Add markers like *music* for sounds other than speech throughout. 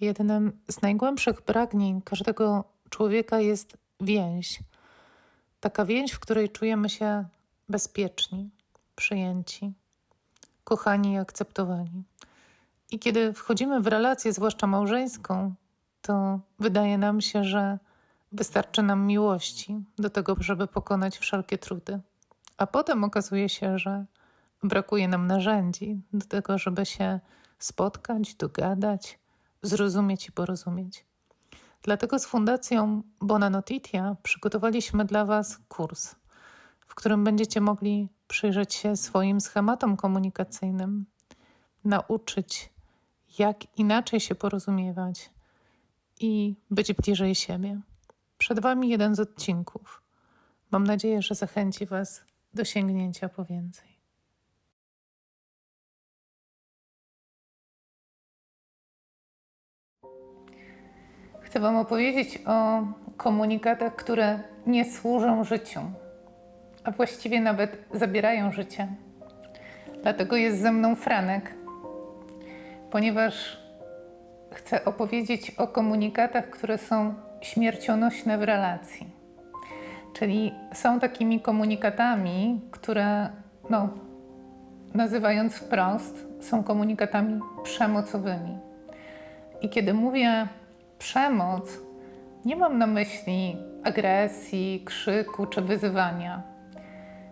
Jednym z najgłębszych pragnień każdego człowieka jest więź. Taka więź, w której czujemy się bezpieczni, przyjęci, kochani i akceptowani. I kiedy wchodzimy w relację, zwłaszcza małżeńską, to wydaje nam się, że wystarczy nam miłości do tego, żeby pokonać wszelkie trudy. A potem okazuje się, że brakuje nam narzędzi do tego, żeby się spotkać, dogadać, zrozumieć i porozumieć. Dlatego z Fundacją Bona Notitia przygotowaliśmy dla Was kurs, w którym będziecie mogli przyjrzeć się swoim schematom komunikacyjnym, nauczyć, jak inaczej się porozumiewać i być bliżej siebie. Przed Wami jeden z odcinków. Mam nadzieję, że zachęci Was do sięgnięcia po więcej. Chcę Wam opowiedzieć o komunikatach, które nie służą życiu, a właściwie nawet zabierają życie. Dlatego jest ze mną Franek, ponieważ chcę opowiedzieć o komunikatach, które są śmiercionośne w relacji. Czyli są takimi komunikatami, które, no, nazywając wprost, są komunikatami przemocowymi. I kiedy mówię przemoc, nie mam na myśli agresji, krzyku czy wyzywania.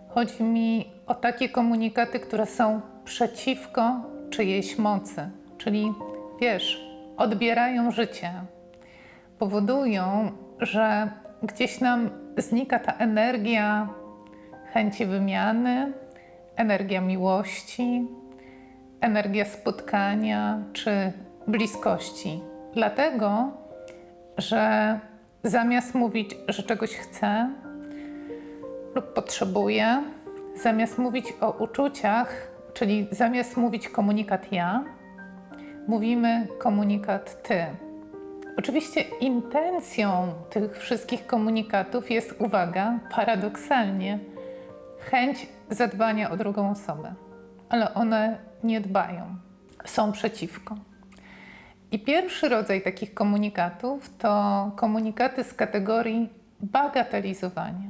Chodzi mi o takie komunikaty, które są przeciwko czyjejś mocy, czyli wiesz, odbierają życie, powodują, że gdzieś nam znika ta energia chęci wymiany, energia miłości, energia spotkania czy bliskości. Dlatego, że zamiast mówić, że czegoś chcę lub potrzebuję, zamiast mówić o uczuciach, czyli zamiast mówić komunikat ja, mówimy komunikat ty. Oczywiście intencją tych wszystkich komunikatów jest, uwaga, paradoksalnie, chęć zadbania o drugą osobę, ale one nie dbają, są przeciwko. I pierwszy rodzaj takich komunikatów to komunikaty z kategorii bagatelizowania.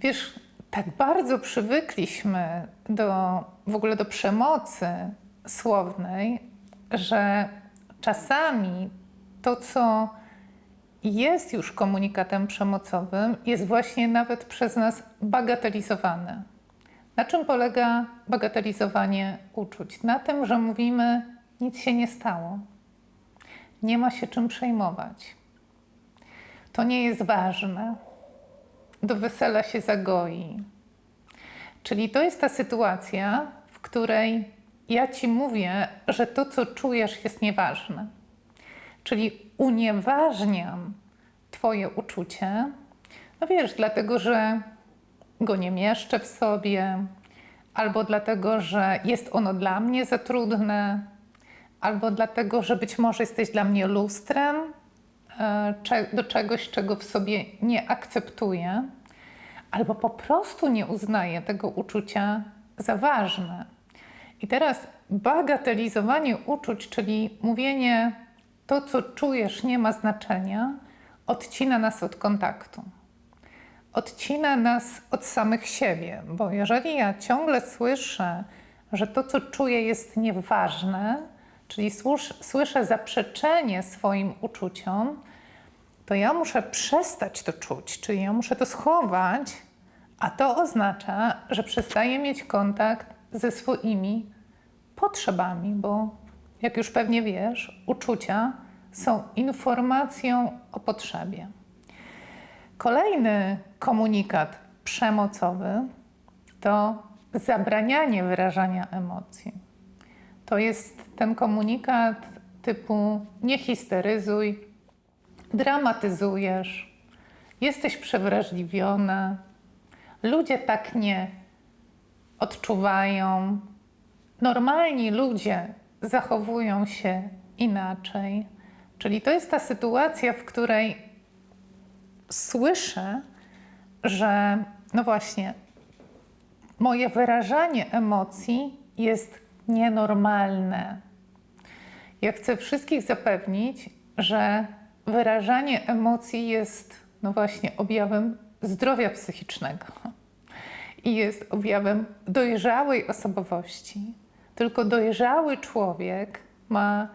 Wiesz, tak bardzo przywykliśmy do w ogóle do przemocy słownej, że czasami to, co jest już komunikatem przemocowym, jest właśnie nawet przez nas bagatelizowane. Na czym polega bagatelizowanie uczuć? Na tym, że mówimy, nic się nie stało. Nie ma się czym przejmować. To nie jest ważne. Do wesela się zagoi. Czyli to jest ta sytuacja, w której ja ci mówię, że to, co czujesz, jest nieważne. Czyli unieważniam Twoje uczucie, no wiesz, dlatego, że go nie mieszczę w sobie, albo dlatego, że jest ono dla mnie za trudne, albo dlatego, że być może jesteś dla mnie lustrem e, do czegoś, czego w sobie nie akceptuję, albo po prostu nie uznaję tego uczucia za ważne. I teraz bagatelizowanie uczuć, czyli mówienie to, co czujesz, nie ma znaczenia, odcina nas od kontaktu. Odcina nas od samych siebie, bo jeżeli ja ciągle słyszę, że to, co czuję, jest nieważne, czyli słyszę zaprzeczenie swoim uczuciom, to ja muszę przestać to czuć, czyli ja muszę to schować, a to oznacza, że przestaję mieć kontakt ze swoimi potrzebami, bo jak już pewnie wiesz, uczucia są informacją o potrzebie. Kolejny komunikat przemocowy to zabranianie wyrażania emocji. To jest ten komunikat typu nie histeryzuj, dramatyzujesz, jesteś przewrażliwiona, ludzie tak nie odczuwają. Normalni ludzie zachowują się inaczej. Czyli to jest ta sytuacja, w której słyszę, że no właśnie, moje wyrażanie emocji jest nienormalne. Ja chcę wszystkich zapewnić, że wyrażanie emocji jest, no właśnie, objawem zdrowia psychicznego i jest objawem dojrzałej osobowości. Tylko dojrzały człowiek ma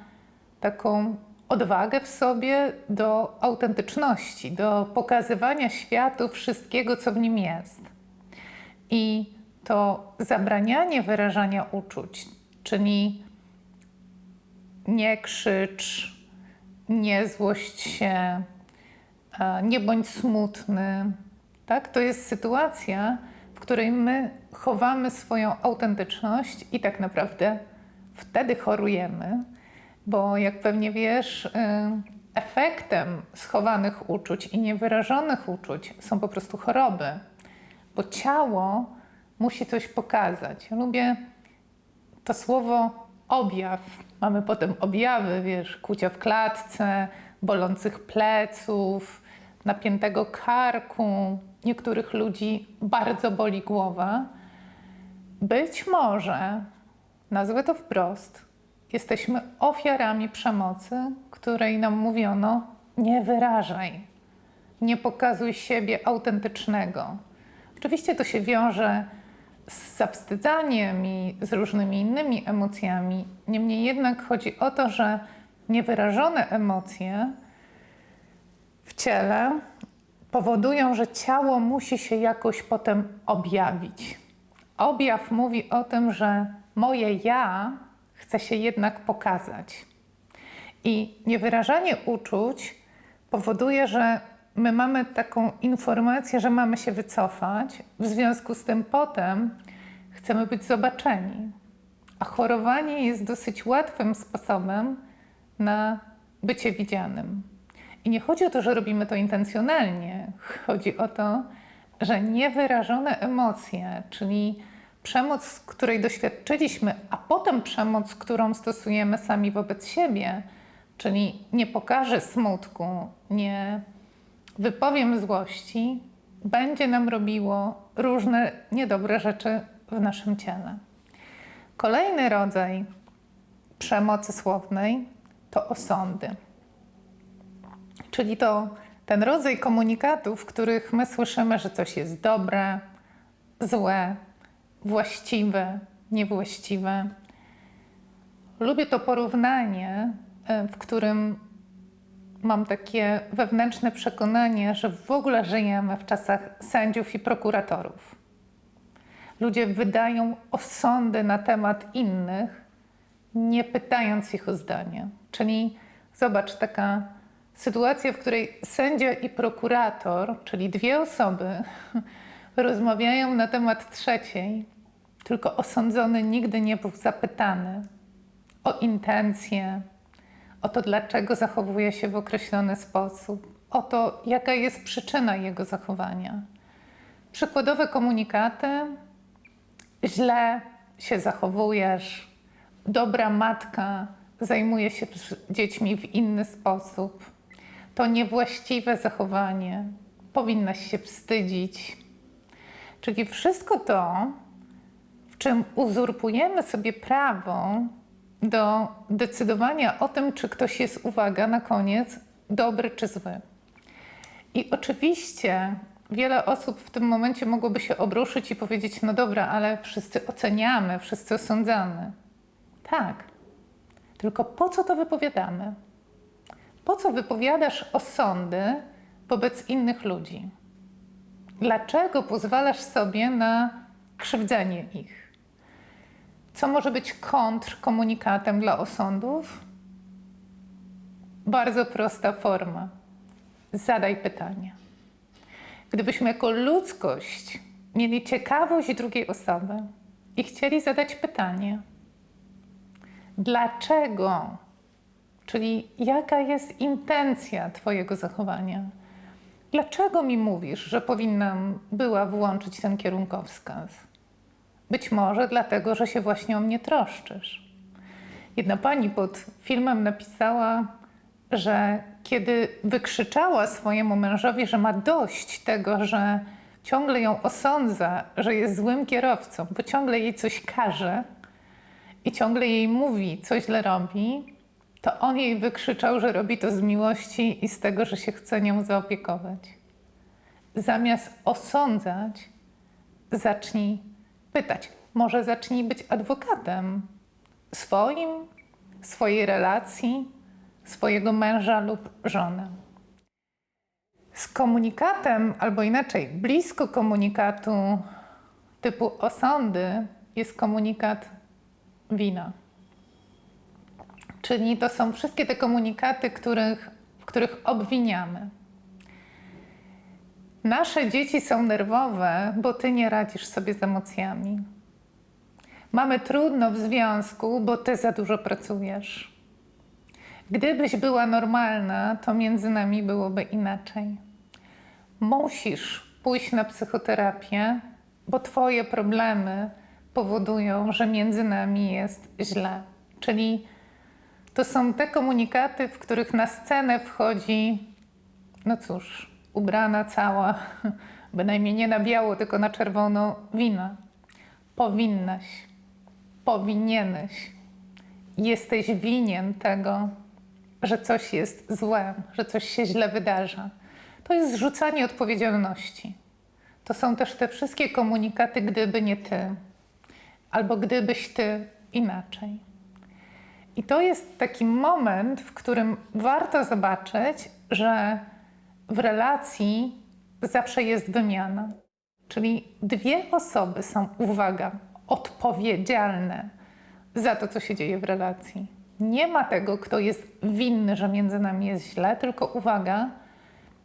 taką odwagę w sobie do autentyczności, do pokazywania światu wszystkiego, co w nim jest. I to zabranianie wyrażania uczuć, czyli nie krzycz, nie złość się, e, nie bądź smutny, tak? To jest sytuacja, w której my chowamy swoją autentyczność i tak naprawdę wtedy chorujemy, bo jak pewnie wiesz, y, efektem schowanych uczuć i niewyrażonych uczuć są po prostu choroby, bo ciało musi coś pokazać. Ja lubię to słowo objaw. Mamy potem objawy, wiesz, kucia w klatce, bolących pleców, napiętego karku. Niektórych ludzi bardzo boli głowa. Być może, nazwę to wprost, jesteśmy ofiarami przemocy, której nam mówiono: nie wyrażaj, nie pokazuj siebie autentycznego. Oczywiście to się wiąże z zawstydzaniem i z różnymi innymi emocjami. Niemniej jednak chodzi o to, że niewyrażone emocje w ciele powodują, że ciało musi się jakoś potem objawić. Objaw mówi o tym, że moje ja chce się jednak pokazać. I niewyrażanie uczuć powoduje, że my mamy taką informację, że mamy się wycofać, w związku z tym potem chcemy być zobaczeni. A chorowanie jest dosyć łatwym sposobem na bycie widzianym. I nie chodzi o to, że robimy to intencjonalnie. Chodzi o to, że niewyrażone emocje, czyli przemoc, której doświadczyliśmy, a potem przemoc, którą stosujemy sami wobec siebie, czyli nie pokażę smutku, nie wypowiem złości, będzie nam robiło różne niedobre rzeczy w naszym ciele. Kolejny rodzaj przemocy słownej to osądy. Czyli to ten rodzaj komunikatów, w których my słyszymy, że coś jest dobre, złe, właściwe, niewłaściwe. Lubię to porównanie, e, w którym mam takie wewnętrzne przekonanie, że w ogóle żyjemy w czasach sędziów i prokuratorów. Ludzie wydają osądy na temat innych, nie pytając ich o zdanie. Czyli zobacz, taka sytuacja, w której sędzia i prokurator, czyli dwie osoby, *laughs* rozmawiają na temat trzeciej, tylko osądzony nigdy nie był zapytany o intencje, o to, dlaczego zachowuje się w określony sposób, o to, jaka jest przyczyna jego zachowania. Przykładowe komunikaty: źle się zachowujesz, dobra matka zajmuje się dziećmi w inny sposób, to niewłaściwe zachowanie, powinnaś się wstydzić. Czyli wszystko to, w czym uzurpujemy sobie prawo do decydowania o tym, czy ktoś jest, uwaga, na koniec, dobry czy zły. I oczywiście wiele osób w tym momencie mogłoby się obruszyć i powiedzieć: No dobra, ale wszyscy oceniamy, wszyscy osądzamy. Tak, tylko po co to wypowiadamy? Po co wypowiadasz osądy wobec innych ludzi? Dlaczego pozwalasz sobie na krzywdzenie ich? Co może być kontrkomunikatem dla osądów? Bardzo prosta forma. Zadaj pytanie. Gdybyśmy jako ludzkość mieli ciekawość drugiej osoby i chcieli zadać pytanie, dlaczego, czyli jaka jest intencja Twojego zachowania, dlaczego mi mówisz, że powinnam była włączyć ten kierunkowskaz? Być może dlatego, że się właśnie o mnie troszczysz. Jedna pani pod filmem napisała, że kiedy wykrzyczała swojemu mężowi, że ma dość tego, że ciągle ją osądza, że jest złym kierowcą, bo ciągle jej coś każe i ciągle jej mówi, co źle robi, to on jej wykrzyczał, że robi to z miłości i z tego, że się chce nią zaopiekować. Zamiast osądzać, zacznij pytać. Może zacznij być adwokatem swoim, swojej relacji, swojego męża lub żony. Z komunikatem, albo inaczej, blisko komunikatu typu osądy jest komunikat wina. Czyli to są wszystkie te komunikaty, których, w których obwiniamy. Nasze dzieci są nerwowe, bo ty nie radzisz sobie z emocjami. Mamy trudno w związku, bo ty za dużo pracujesz. Gdybyś była normalna, to między nami byłoby inaczej. Musisz pójść na psychoterapię, bo twoje problemy powodują, że między nami jest źle. Czyli to są te komunikaty, w których na scenę wchodzi, no cóż, ubrana cała, *laughs* bynajmniej nie na biało, tylko na czerwono wina. Powinnaś, powinieneś, jesteś winien tego, że coś jest złe, że coś się źle wydarza. To jest zrzucanie odpowiedzialności. To są też te wszystkie komunikaty, gdyby nie ty, albo gdybyś ty inaczej. I to jest taki moment, w którym warto zobaczyć, że w relacji zawsze jest wymiana. Czyli dwie osoby są, uwaga, odpowiedzialne za to, co się dzieje w relacji. Nie ma tego, kto jest winny, że między nami jest źle, tylko uwaga,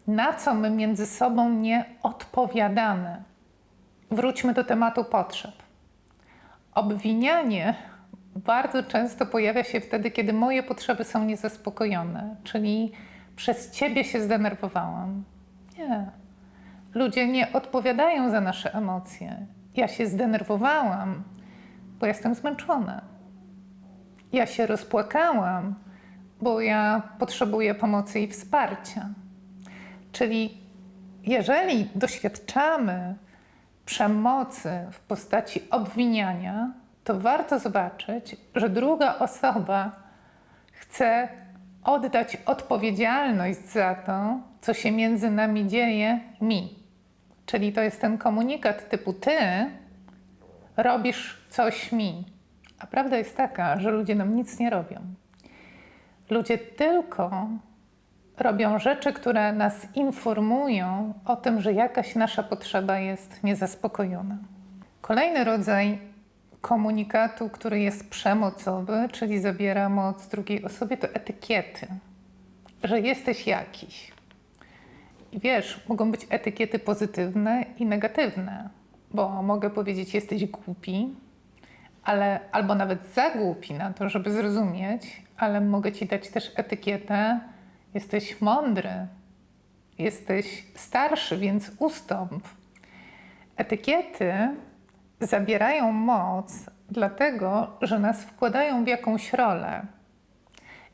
na co my między sobą nie odpowiadamy. Wróćmy do tematu potrzeb. Obwinianie bardzo często pojawia się wtedy, kiedy moje potrzeby są niezaspokojone, czyli przez ciebie się zdenerwowałam. Nie. Ludzie nie odpowiadają za nasze emocje. Ja się zdenerwowałam, bo jestem zmęczona. Ja się rozpłakałam, bo ja potrzebuję pomocy i wsparcia. Czyli jeżeli doświadczamy przemocy w postaci obwiniania, to warto zobaczyć, że druga osoba chce oddać odpowiedzialność za to, co się między nami dzieje, mi. Czyli to jest ten komunikat typu ty robisz coś mi. A prawda jest taka, że ludzie nam nic nie robią. Ludzie tylko robią rzeczy, które nas informują o tym, że jakaś nasza potrzeba jest niezaspokojona. Kolejny rodzaj komunikatu, który jest przemocowy, czyli zabiera moc drugiej osobie, to etykiety, że jesteś jakiś. I wiesz, mogą być etykiety pozytywne i negatywne, bo mogę powiedzieć, jesteś głupi, ale albo nawet za głupi na to, żeby zrozumieć, ale mogę ci dać też etykietę, jesteś mądry, jesteś starszy, więc ustąp. Etykiety zabierają moc, dlatego że nas wkładają w jakąś rolę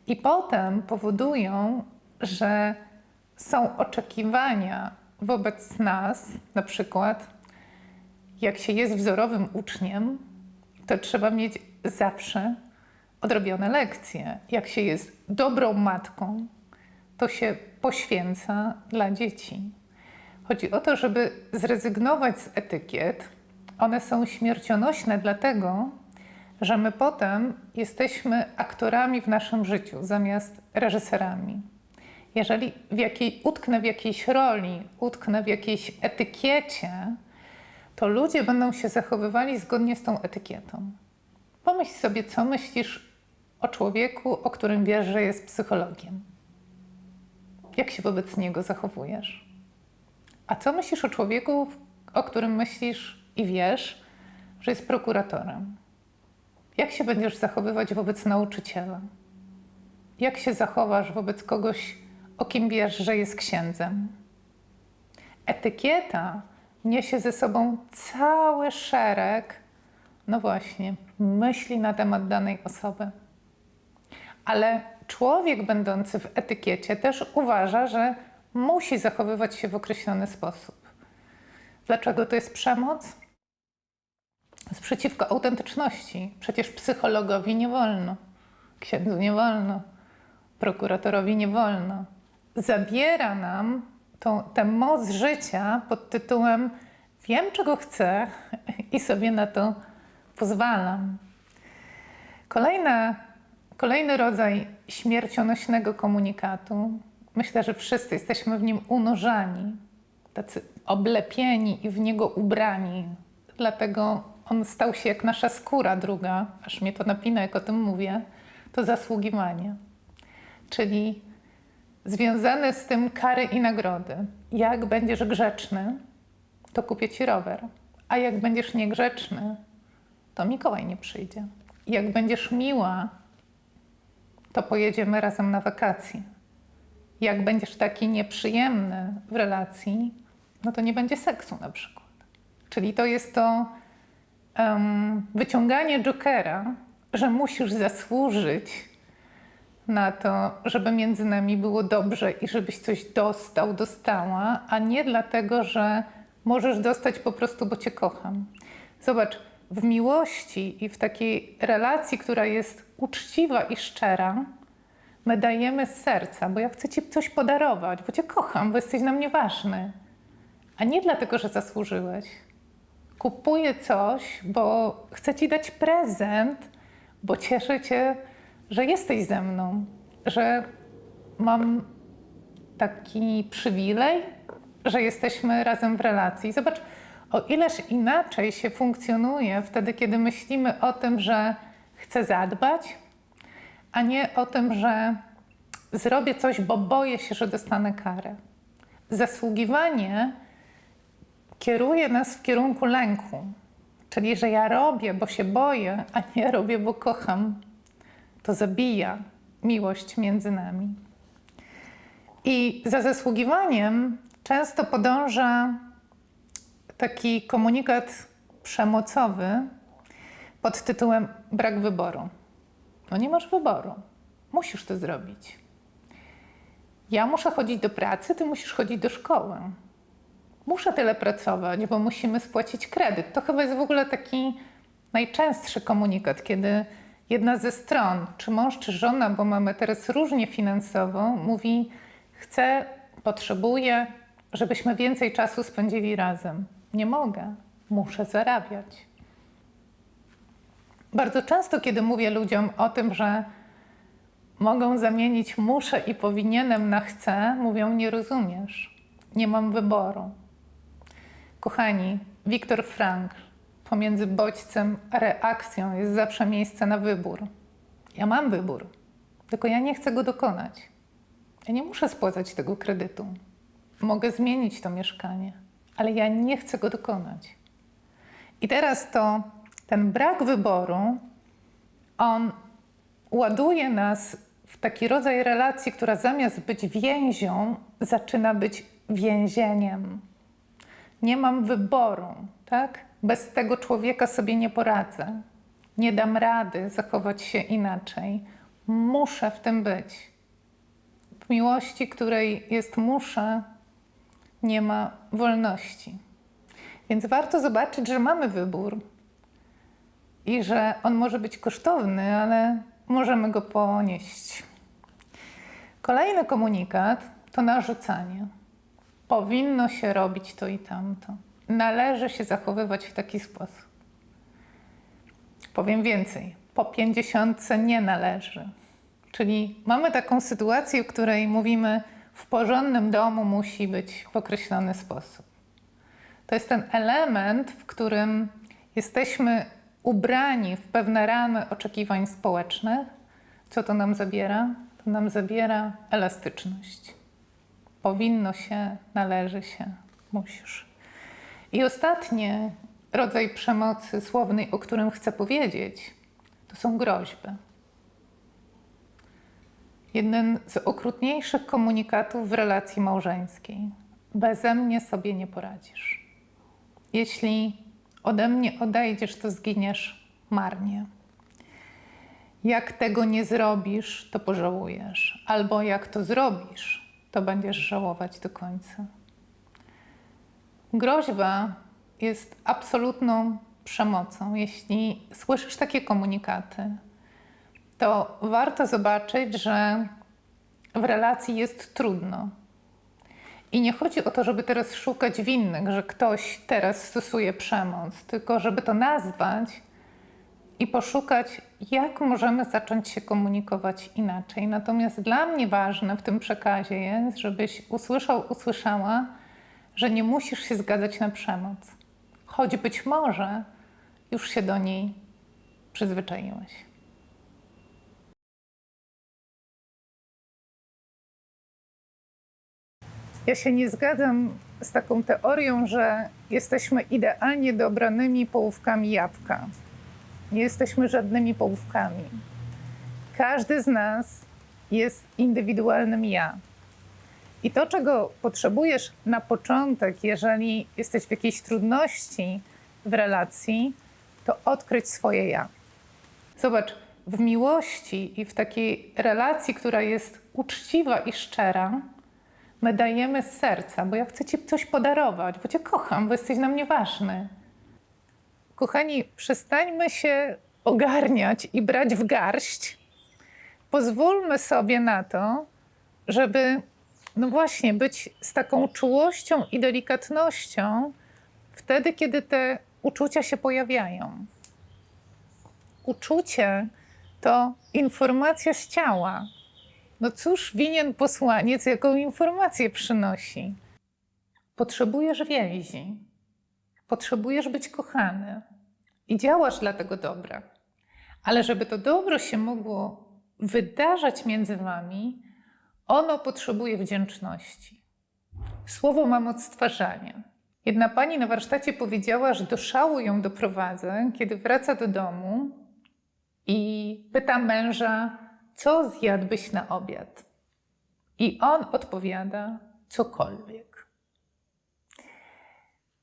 i potem powodują, że są oczekiwania wobec nas, na przykład, jak się jest wzorowym uczniem, to trzeba mieć zawsze odrobione lekcje. Jak się jest dobrą matką, to się poświęca dla dzieci. Chodzi o to, żeby zrezygnować z etykiet. One są śmiercionośne, dlatego że my potem jesteśmy aktorami w naszym życiu zamiast reżyserami. Jeżeli w jakiej, utknę w jakiejś roli, utknę w jakiejś etykiecie, to ludzie będą się zachowywali zgodnie z tą etykietą. Pomyśl sobie, co myślisz o człowieku, o którym wiesz, że jest psychologiem. Jak się wobec niego zachowujesz? A co myślisz o człowieku, o którym myślisz i wiesz, że jest prokuratorem? Jak się będziesz zachowywać wobec nauczyciela? Jak się zachowasz wobec kogoś, o kim wiesz, że jest księdzem? Etykieta niesie ze sobą cały szereg, no właśnie, myśli na temat danej osoby. Ale człowiek będący w etykiecie też uważa, że musi zachowywać się w określony sposób. Dlaczego to jest przemoc? Jest przeciwko autentyczności. Przecież psychologowi nie wolno, księdzu nie wolno, prokuratorowi nie wolno. Zabiera nam tą, tę moc życia pod tytułem wiem, czego chcę i sobie na to pozwalam. Kolejna, kolejny rodzaj śmiercionośnego komunikatu. Myślę, że wszyscy jesteśmy w nim unurzani, tacy oblepieni i w niego ubrani. Dlatego on stał się jak nasza skóra druga, aż mnie to napina, jak o tym mówię, to zasługiwanie. Czyli związane z tym kary i nagrody. Jak będziesz grzeczny, to kupię ci rower. A jak będziesz niegrzeczny, to Mikołaj nie przyjdzie. Jak będziesz miła, to pojedziemy razem na wakacje. Jak będziesz taki nieprzyjemny w relacji, no to nie będzie seksu na przykład. Czyli to jest to wyciąganie jokera, że musisz zasłużyć na to, żeby między nami było dobrze i żebyś coś dostał, dostała, a nie dlatego, że możesz dostać po prostu, bo cię kocham. Zobacz, w miłości i w takiej relacji, która jest uczciwa i szczera, my dajemy z serca, bo ja chcę ci coś podarować, bo cię kocham, bo jesteś dla mnie ważny. A nie dlatego, że zasłużyłeś. Kupuję coś, bo chcę ci dać prezent, bo cieszę cię, że jesteś ze mną, że mam taki przywilej, że jesteśmy razem w relacji. Zobacz, o ileż inaczej się funkcjonuje wtedy, kiedy myślimy o tym, że chcę zadbać, a nie o tym, że zrobię coś, bo boję się, że dostanę karę. Zasługiwanie kieruje nas w kierunku lęku, czyli że ja robię, bo się boję, a nie robię, bo kocham. To zabija miłość między nami. I za zasługiwaniem często podąża taki komunikat przemocowy pod tytułem brak wyboru. No nie masz wyboru. Musisz to zrobić. Ja muszę chodzić do pracy, ty musisz chodzić do szkoły. Muszę tyle pracować, bo musimy spłacić kredyt. To chyba jest w ogóle taki najczęstszy komunikat, kiedy jedna ze stron, czy mąż, czy żona, bo mamy teraz różnie finansowo, mówi: Chcę, potrzebuję, żebyśmy więcej czasu spędzili razem. Nie mogę, muszę zarabiać. Bardzo często, kiedy mówię ludziom o tym, że mogą zamienić muszę i powinienem na chcę, mówią: Nie rozumiesz, nie mam wyboru. Kochani, Viktor Frankl, pomiędzy bodźcem a reakcją jest zawsze miejsce na wybór. Ja mam wybór, tylko ja nie chcę go dokonać. Ja nie muszę spłacać tego kredytu. Mogę zmienić to mieszkanie, ale ja nie chcę go dokonać. I teraz to ten brak wyboru, on ładuje nas w taki rodzaj relacji, która zamiast być więzią, zaczyna być więzieniem. Nie mam wyboru, tak? Bez tego człowieka sobie nie poradzę. Nie dam rady zachować się inaczej. Muszę w tym być. W miłości, której jest muszę, nie ma wolności. Więc warto zobaczyć, że mamy wybór i że on może być kosztowny, ale możemy go ponieść. Kolejny komunikat to narzucanie. Powinno się robić to i tamto. Należy się zachowywać w taki sposób. Powiem więcej. Po pięćdziesiątce nie należy. Czyli mamy taką sytuację, w której mówimy, w porządnym domu musi być w określony sposób. To jest ten element, w którym jesteśmy ubrani w pewne ramy oczekiwań społecznych. Co to nam zabiera? To nam zabiera elastyczność. Powinno się, należy się, musisz. I ostatni rodzaj przemocy słownej, o którym chcę powiedzieć, to są groźby. Jeden z okrutniejszych komunikatów w relacji małżeńskiej. Beze mnie sobie nie poradzisz. Jeśli ode mnie odejdziesz, to zginiesz marnie. Jak tego nie zrobisz, to pożałujesz. Albo jak to zrobisz, to będziesz żałować do końca. Groźba jest absolutną przemocą. Jeśli słyszysz takie komunikaty, to warto zobaczyć, że w relacji jest trudno. I nie chodzi o to, żeby teraz szukać winnych, że ktoś teraz stosuje przemoc, tylko żeby to nazwać i poszukać, jak możemy zacząć się komunikować inaczej. Natomiast dla mnie ważne w tym przekazie jest, żebyś usłyszał, usłyszała, że nie musisz się zgadzać na przemoc, choć być może już się do niej przyzwyczaiłeś. Ja się nie zgadzam z taką teorią, że jesteśmy idealnie dobranymi połówkami jabłka. Nie jesteśmy żadnymi połówkami. Każdy z nas jest indywidualnym ja. I to, czego potrzebujesz na początek, jeżeli jesteś w jakiejś trudności w relacji, to odkryć swoje ja. Zobacz, w miłości i w takiej relacji, która jest uczciwa i szczera, my dajemy z serca, bo ja chcę Ci coś podarować, bo Cię kocham, bo jesteś dla mnie ważny. Kochani, przestańmy się ogarniać i brać w garść. Pozwólmy sobie na to, żeby, no właśnie, być z taką czułością i delikatnością wtedy, kiedy te uczucia się pojawiają. Uczucie to informacja z ciała. No cóż winien posłaniec, jaką informację przynosi? Potrzebujesz więzi, potrzebujesz być kochany i działasz dla tego dobra. Ale żeby to dobro się mogło wydarzać między wami, ono potrzebuje wdzięczności. Słowo ma moc stwarzania. Jedna pani na warsztacie powiedziała, że do szału ją doprowadza, kiedy wraca do domu i pyta męża, co zjadłbyś na obiad? I on odpowiada, cokolwiek.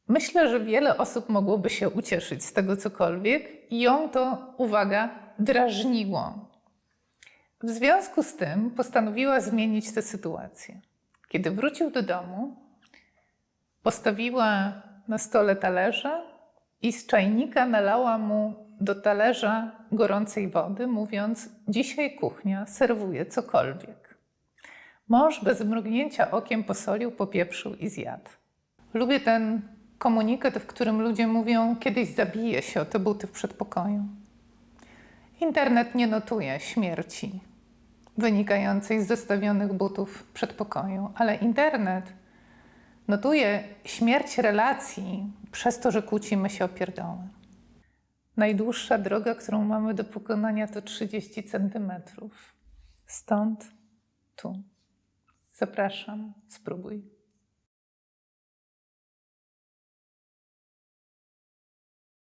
Myślę, że wiele osób mogłoby się ucieszyć z tego cokolwiek i ją to, uwaga, drażniło. W związku z tym postanowiła zmienić tę sytuację. Kiedy wrócił do domu, postawiła na stole talerze i z czajnika nalała mu do talerza gorącej wody, mówiąc: Dzisiaj kuchnia serwuje cokolwiek. Mąż bez mrugnięcia okiem posolił, popieprzył i zjadł. Lubię ten komunikat, w którym ludzie mówią: Kiedyś zabije się o te buty w przedpokoju. Internet nie notuje śmierci wynikającej z zostawionych butów w przedpokoju, ale internet notuje śmierć relacji przez to, że kłócimy się o pierdoły. Najdłuższa droga, którą mamy do pokonania, to 30 centymetrów. Stąd tu. Zapraszam, spróbuj.